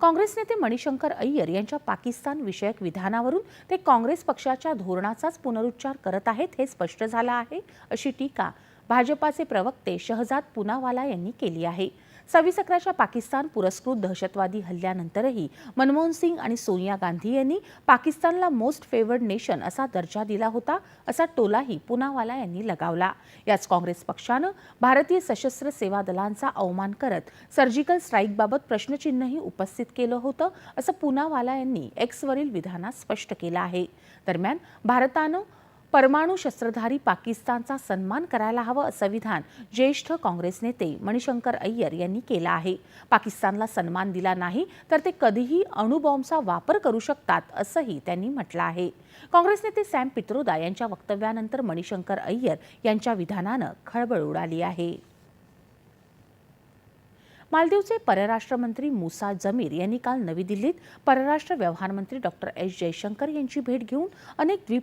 काँग्रेस नेते मणिशंकर अय्यर यांच्या पाकिस्तान विषयक विधानावरून ते काँग्रेस पक्षाच्या धोरणाचाच पुनरुच्चार करत आहेत हे स्पष्ट झालं आहे अशी टीका भाजपाचे प्रवक्ते शहजाद पुनावाला यांनी केली आहे. सव्वीस अकराच्या पाकिस्तान पुरस्कृत दहशतवादी हल्ल्यानंतरही मनमोहन सिंग आणि सोनिया गांधी यांनी पाकिस्तानला मोस्ट फेवर्ड नेशन असा दर्जा दिला होता असा टोलाही पुनावाला यांनी लगावला. याच काँग्रेस पक्षानं भारतीय सशस्त्र सेवा दलांचा अवमान करत सर्जिकल स्ट्राईकबाबत प्रश्नचिन्हही उपस्थित केलं होतं असं पुनावाला यांनी एक्सवरील विधानात स्पष्ट केलं आहे. दरम्यान भारतानं परमाणू शस्त्रधारी पाकिस्तानचा सन्मान करायला हवं असं विधान ज्येष्ठ काँग्रेस नेते मणिशंकर अय्यर यांनी केलं आहे. पाकिस्तानला सन्मान दिला नाही तर ते कधीही अणुबॉम्बचा वापर करू शकतात असंही त्यांनी म्हटलं आहे. काँग्रेस नेते सॅम पित्रोदा यांच्या वक्तव्यानंतर मणिशंकर अय्यर यांच्या विधानानं खळबळ उडाली आहे. मालदीवचे परराष्ट्र मंत्री मुसा जमीर यांनी काल नवी दिल्लीत परराष्ट्र व्यवहार मंत्री डॉक्टर एस जयशंकर यांची भेट घेऊन अनेक द्विपक्षीय